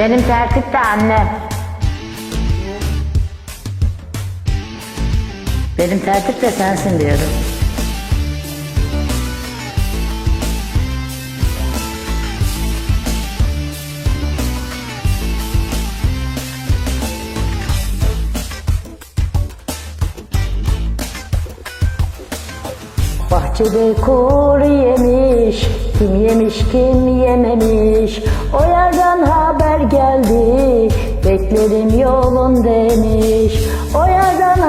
Benim tertip de annem. Benim tertip de sensin diyorum. Bahçede kuru yemiş, kim yemiş kim yememiş. Geldi, beklerim yolun demiş. O yerden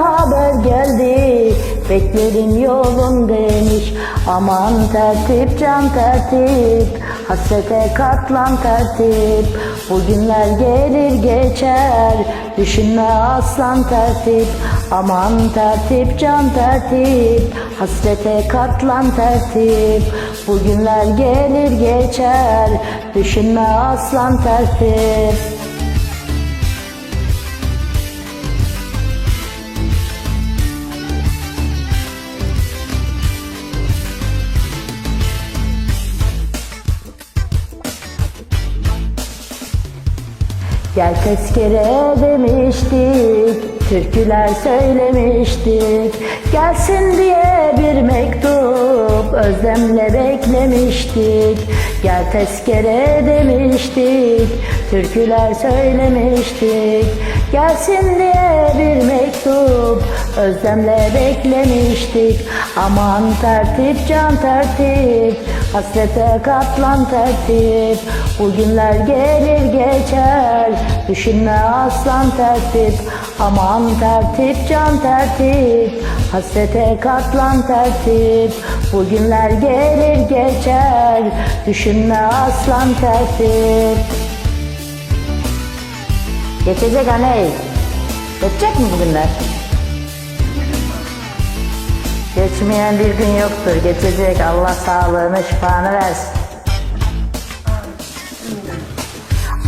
beklerim yolun demiş. Aman tertip can tertip, hasrete katlan tertip. Bugünler gelir geçer, düşünme aslan tertip. Aman tertip can tertip, hasrete katlan tertip. Bugünler gelir geçer, düşünme aslan tertip. Gel tezkere demiştik, türküler söylemiştik. Gelsin diye bir mektup özlemle beklemiştik. Gel tezkere demiştik, türküler söylemiştik. Gelsin diye bir mektup özlemle beklemiştik. Aman tertip can tertip, hasrete katlan tertip. Bugünler gelir geçer, düşünme aslan tertip. Aman tertip can tertip, hasrete katlan tertip. Bugünler gelir geçer, düşünme aslan tertip. Geçecek aney. Geçecek mi bugünler? Geçmeyen bir gün yoktur. Geçecek. Allah sağlığını şifanı versin.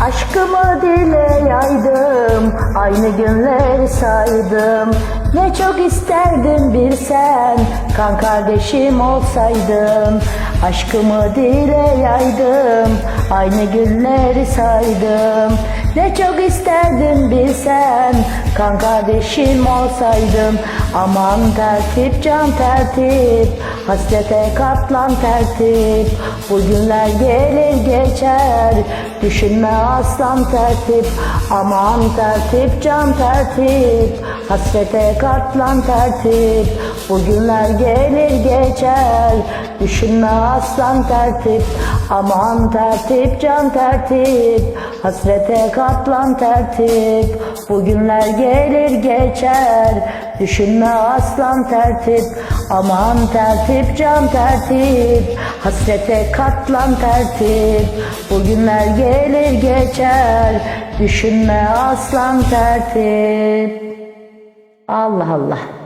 Aşkımı dile yaydım, aynı günleri saydım. Ne çok isterdim bir sen, kan kardeşim olsaydın. Aşkımı dile yaydım, aynı günleri saydım. Ne çok isterdim bir sen, kan kardeşim olsaydın. Aman tertip can tertip, hasrete katlan tertip. Bugünler gelir geçer, düşünme aslan tertip. Aman tertip can tertip, hasrete katlan tertip. Bugünler gelir geçer, düşünme aslan tertip. Aman tertip can tertip, hasrete katlan tertip. Bugünler gelir geçer, düşünme aslan tertip. Aman tertip can tertip, hasrete katlan tertip. Bugünler gelir geçer, düşünme aslan tertip. Allah Allah.